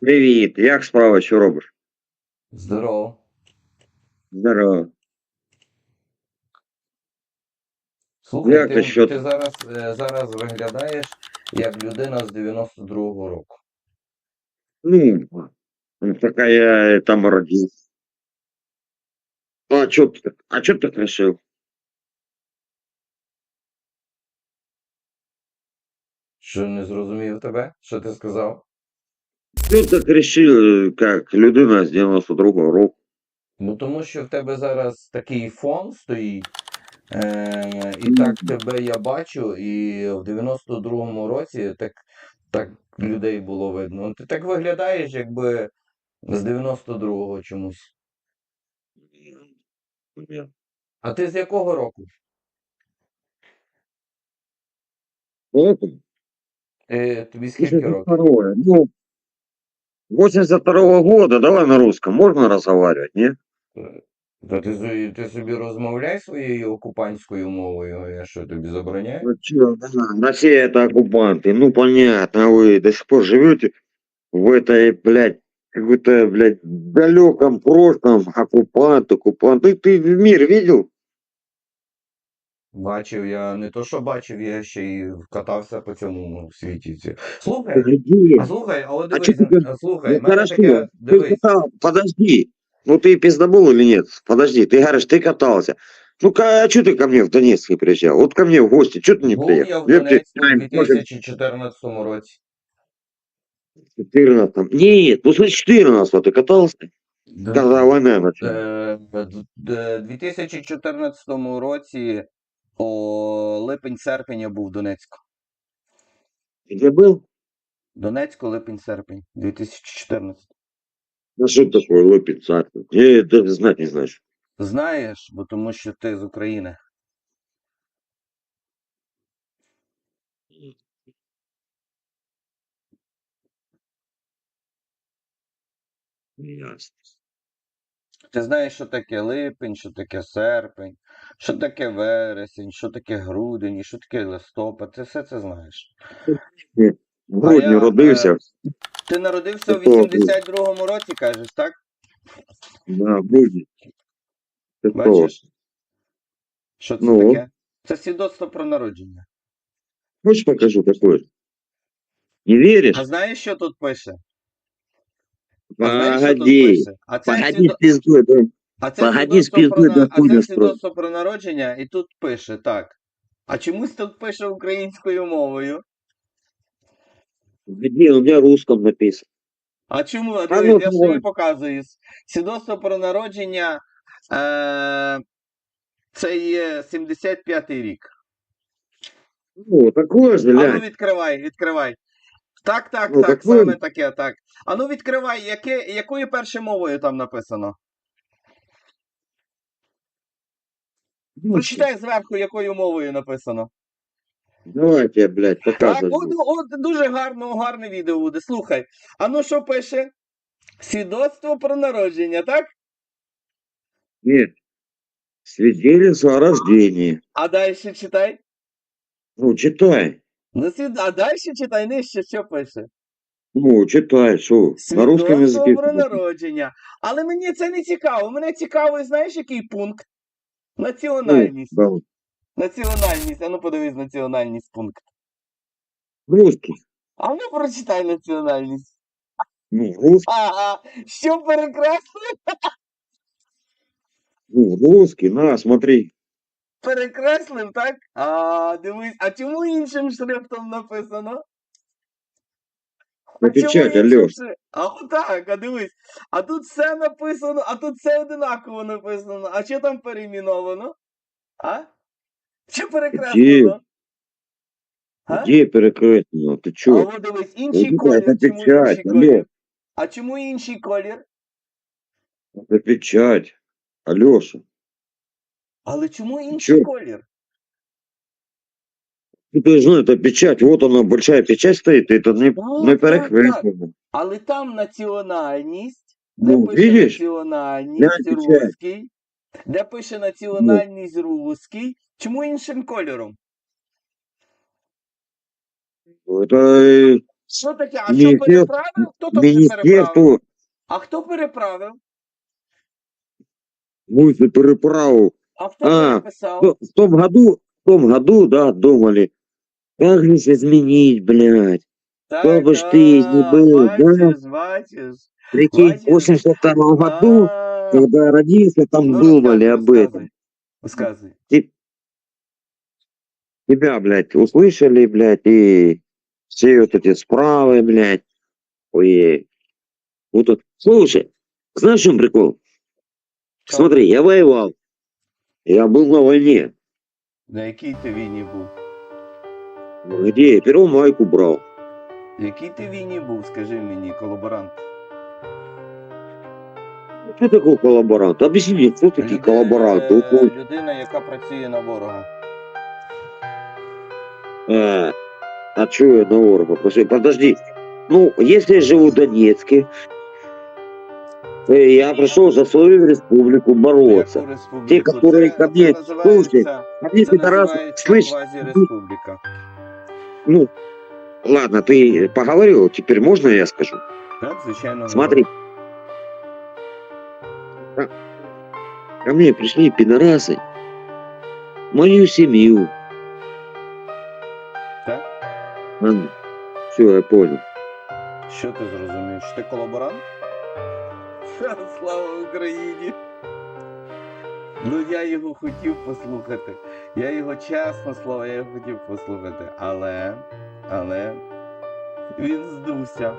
Привіт, як справа, що робиш? Здорово. Здорово. Слухай, Як ти, ти, що ти зараз, е, зараз виглядаєш як людина з 92-го року. Ну, ну, така я э, там родился. А чё ты так? А чё ты так решил? Що не зрозумів тебе? Що ти сказав? Ну так рішив, як людина з 92-го року. Ну тому що в тебе зараз такий фон стоїть. Е, і так тебе я бачу, і в 92-му році так так людей було видно. Ти так виглядаєш, якби з 92-го чомусь. А ти з якого року? Е, Тобі скільки років? 82 -го года, давай на русском, можно разговаривать, не? Э, да ты ты собі розмовляй своей окупантською мовою, а я що тобі забороняю? Ну на все это оккупанты, ну понятно, а вы до сих пор живете в этой, блядь, какой-то, блядь, далеком прошлом, оккупант, оккупант. Ты, ты мир видел? Бачив, я не то, що бачив, я ще й катався по цьому світі. ці- Слухай, Подожди. а слухай, а от А дивись, чо ти а, слухай, Ну в мене хорошо, таке, ты дивись, катал- подожди. Ну ты пиздобол или нет? Подожди, ты говоришь, ты катался. Ну-ка, а что ты ко мне в Донецк не приезжал? Вот ко мне в гости, что ты не був я приехал? в Я бы тебе, Донецьку у ай, может, 2014 році. в 14 Нет, ну слышь, 14 ты катался? Когда война началась. Е, д- д- 2014 році о липень-серпень я був в Донецьку. Где был? Донецьку, липень-серпень, 2014. Ну что такое лопит царство? Я даже знать не знаешь. Знаєш, бо тому що ти з України. Ясно. Ти знаєш, що таке липень, що таке серпень, що таке вересень, що таке грудень, і що таке листопад. Ти все це знаєш. В грудні я, родився. Ти народився у 82-му році, кажеш, так? Да, в грудні. Бачиш? Що це Ну. таке? Це свідоцтво про народження. Хочешь покажу какое? Не веришь? А знаєш, що тут пише? А знаєш, що тут Погоди. А це, Погоди свідо... да. а це погоди, свідоцтво про... а це свідоцтво про народження, і тут пише так. А чомусь тут пише українською мовою. Погоди, у меня русском написано. А чому? А дивись, ну, я тобі показую. Свідоцтво про народження е- це є 75-й рік. Ну, такое же, А ну відкривай, відкривай. Так, так, Ну, так, так саме таке, так. А ну відкривай, яке, якою першою мовою там написано? Ну, Прочитай зверху, якою мовою написано. Давай я тебе, блядь, Так, от, от дуже гарно, гарне відео буде. Слухай. А ну що пише? Свідоцтво про народження, так? Нет. Свидетельство о рождении. А далі читай. Ну, читай. Ну, свід... А далі читай нижче, що пише. Ну, читай, что? На русском языке. про народження. Але мені це не цікаво. Мене цікавий, знаєш, який пункт? Ну, Національність. да. Національність. А ну подивись національність пункт. Русский. А ну прочитай національність. Ну, русский. Ага. Що перекреслив? Ну, русский. На, смотри Перекреслив, так? А, дивись, а чому іншим шрифтом написано? А чому Печать, іншим Альош. шри- А отак, а дивись. А тут все написано, а тут все одинаково написано. А що там перейменовано? А? Що перекреслено? А? Где перекрестно? Ты А чё? от дивись, інший Ну, колір. це Чому печать, інший колір? Альош. А чому інший колір? Это печать. Алёша. Але чому інший чо? колір? Ну, ты же знаешь, это печать. Вот она, большая печать стоит, и это не, Ну, не так, перекреслено. Але там національність, де Ну, пише видиш? національність Глянь, печать. русський, де пише національність русський, чому іншим кольором? Это э, Що таке? А що Міністерство- переправив? Хто там не переправив? Міністерство А хто переправив? мусить переправу. А хто А, переписав? В том году, в том году, да, думали, как же изменить, блядь. Так, хто би ж ти не а, був, бачиш, бачиш. Прикинь, в 82 году, когда родился, там ну, думали об этом. Те- Тебя, блядь, услышали, блядь, и все вот эти справы, блядь. Ой, вот тут. Слушай, знаешь, в чем прикол? Смотри, я воевал. Я был на войне. На якій ти війні був? Где я первомайку брал. В якій ти війні був, скажи мені, колаборант? Что такое коллаборант? Объясни мне, кто такие Люди- коллаборанты? Вот, вот, Людина, яка працює на ворога. А, а что я на ворога? Подожди, подожди. Ну, если я живу в Донецке, э, я пришел за свою республику бороться. Яку республіку? Ті, которые Це- ко це мне- називається- слушай, А мне Це пидорас, називається слышь, квазі-республіка. ну, ладно, ты поговорил, теперь можно я скажу? Так, звичайно. Смотри. Ко- Ко мне пришли пидорасы, мою семью. Так? Все, я понял. Що ти зрозумів? Що ти колаборант? Слава Україні! Ну я його хотів послухати. Я його чесно слово, я його хотів послухати. Але. Але. Він здувся.